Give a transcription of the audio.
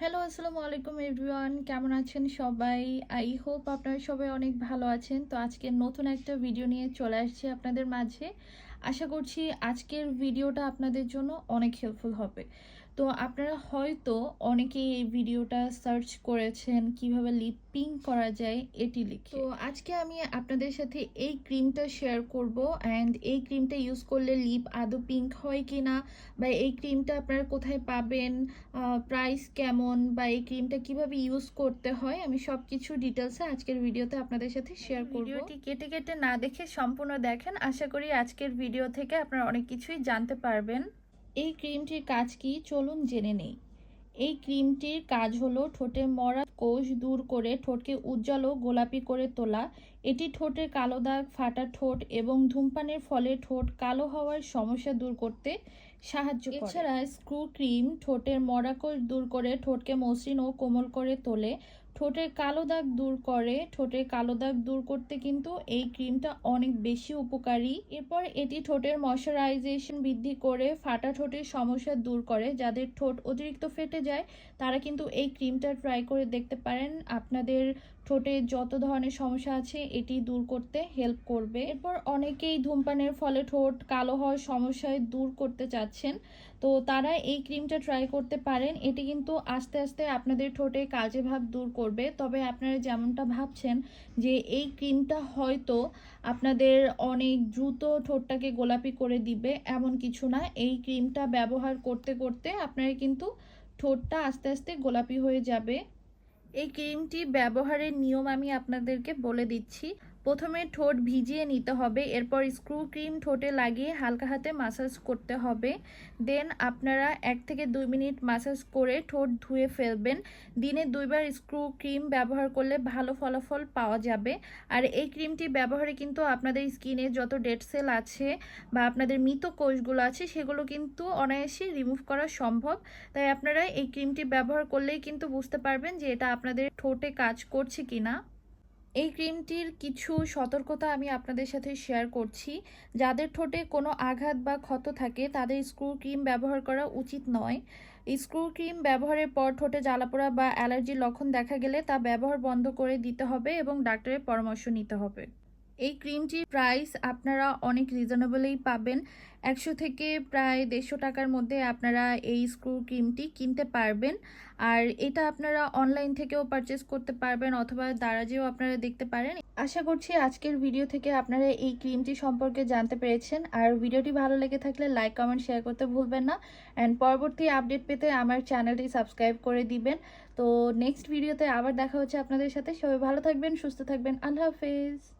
Hello আসসালামু আলাইকুম everyone কেমন আছেন সবাই? আই হোপ আপনারা সবাই অনেক ভালো আছেন। তো আজকে নতুন একটা ভিডিও নিয়ে চলে আসছি আপনাদের মাঝে। আশা করছি আজকের ভিডিওটা আপনাদের জন্য অনেক হেল্পফুল হবে। তো আপনারা হয়তো অনেকেই এই ভিডিওটা সার্চ করেছেন কীভাবে লিপ পিঙ্ক করা যায় এটি লিখে। তো আজকে আমি আপনাদের সাথে এই ক্রিমটা শেয়ার করব অ্যান্ড এই ক্রিমটা ইউজ করলে লিপ আদৌ পিঙ্ক হয় কি না বা এই ক্রিমটা আপনারা কোথায় পাবেন প্রাইস কেমন বা এই ক্রিমটা কীভাবে ইউজ করতে হয় আমি সব কিছু ডিটেলসে আজকের ভিডিওতে আপনাদের সাথে শেয়ার করব। ভিডিওটি কেটে কেটে না দেখে সম্পূর্ণ দেখেন। আশা করি আজকের ভিডিও থেকে আপনারা অনেক কিছুই জানতে পারবেন। এই ক্রিমটির কাজ কি? চলুন জেনে নেই। এই ক্রিমটির কাজ হলো ঠোঁটে মরা কোষ দূর করে ঠোঁটকে উজ্জ্বল ও গোলাপি করে তোলা। এটি ঠোঁটের কালো দাগ, ফাটা ঠোঁট এবং ধূমপানের ফলে ঠোঁট কালো হওয়ার সমস্যা দূর করতে সাহায্য করে। এছাড়া স্ক্রু ক্রিম ঠোঁটের মরা কোষ দূর করে ঠোঁটকে মসৃণ ও কোমল করে তোলে। ঠোঁটের কালো দাগ দূর করে, ঠোঁটের কালো দাগ দূর করতে কিন্তু এই ক্রিমটা অনেক বেশি উপকারী। এরপর এটি ঠোঁটের ময়শ্চারাইজেশন বৃদ্ধি করে, ফাটা ঠোঁটের সমস্যা দূর করে। যাদের ঠোঁট অতিরিক্ত ফেটে যায়, তারা কিন্তু এই ক্রিমটা ট্রাই করে দেখতে পারেন। আপনাদের ঠোঁটে যত ধরনের সমস্যা আছে, এটি দূর করতে হেল্প করবে। এরপর অনেকেই ধূমপানের ফলে ঠোঁট কালো হওয়ার সমস্যায় দূর করতে চাচ্ছেন। তো তারা এই ক্রিমটা ট্রাই করতে পারেন। এটি কিন্তু আস্তে আস্তে আপনাদের ঠোঁটে কাজে ভাব দূর করবে। তবে আপনারা যেমনটা ভাবছেন যে এই ক্রিমটা হয়তো আপনাদের অনেক দ্রুত ঠোঁটটাকে গোলাপি করে দিবে, এমন কিছু না। এই ক্রিমটা ব্যবহার করতে করতে আপনারা কিন্তু ঠোঁটটা আস্তে আস্তে গোলাপি হয়ে যাবে। এই ক্রিমটি ব্যবহারের নিয়ম আমি আপনাদেরকে বলে দিচ্ছি। প্রথমে ঠোঁট ভিজিয়ে নিতে হবে, এরপর স্ক্রু ক্রিম ঠোঁটে লাগিয়ে হালকা হাতে মাসাজ করতে হবে। দেন আপনারা এক থেকে দুই মিনিট মাসাজ করে ঠোঁট ধুয়ে ফেলবেন। দিনে দুইবার স্ক্রু ক্রিম ব্যবহার করলে ভালো ফলাফল পাওয়া যাবে। আর এই ক্রিমটি ব্যবহারে কিন্তু আপনাদের স্কিনে যত ডেড সেল আছে বা আপনাদের মৃত কোষগুলো আছে, সেগুলো কিন্তু অনায়াসে রিমুভ করা সম্ভব। তাই আপনারা এই ক্রিমটি ব্যবহার করলেই কিন্তু বুঝতে পারবেন যে এটা আপনাদের ঠোঁটে কাজ করছে কিনা। এই ক্রিমটির কিছু সতর্কতা আমি আপনাদের সাথে শেয়ার করছি। যাদের ঠোঁটে কোনো আঘাত বা ক্ষত থাকে, তাদের স্ক্রু ক্রিম ব্যবহার করা উচিত নয়। স্ক্রু ক্রিম ব্যবহারের পর ঠোঁটে জ্বালাপোড়া বা অ্যালার্জির লক্ষণ দেখা গেলে তা ব্যবহার বন্ধ করে দিতে হবে এবং ডাক্তারের পরামর্শ নিতে হবে। এই ক্রিমটির প্রাইস আপনারা অনেক রিজনেবলেই পাবেন। একশো থেকে প্রায় দেড়শো টাকার মধ্যে আপনারা এই স্ক্রু ক্রিমটি কিনতে পারবেন। আর এটা আপনারা অনলাইন থেকেও পারচেস করতে পারবেন অথবা দারাজেও আপনারা দেখতে পারেন। আশা করছি আজকের ভিডিও থেকে আপনারা এই ক্রিমটি সম্পর্কে জানতে পেরেছেন। আর ভিডিওটি ভালো লেগে থাকলে লাইক, কমেন্ট, শেয়ার করতে ভুলবেন না। অ্যান্ড পরবর্তী আপডেট পেতে আমার চ্যানেলটি সাবস্ক্রাইব করে দিবেন। তো নেক্সট ভিডিওতে আবার দেখা হচ্ছে আপনাদের সাথে। সবাই ভালো থাকবেন, সুস্থ থাকবেন। আল্লাহ হাফেজ।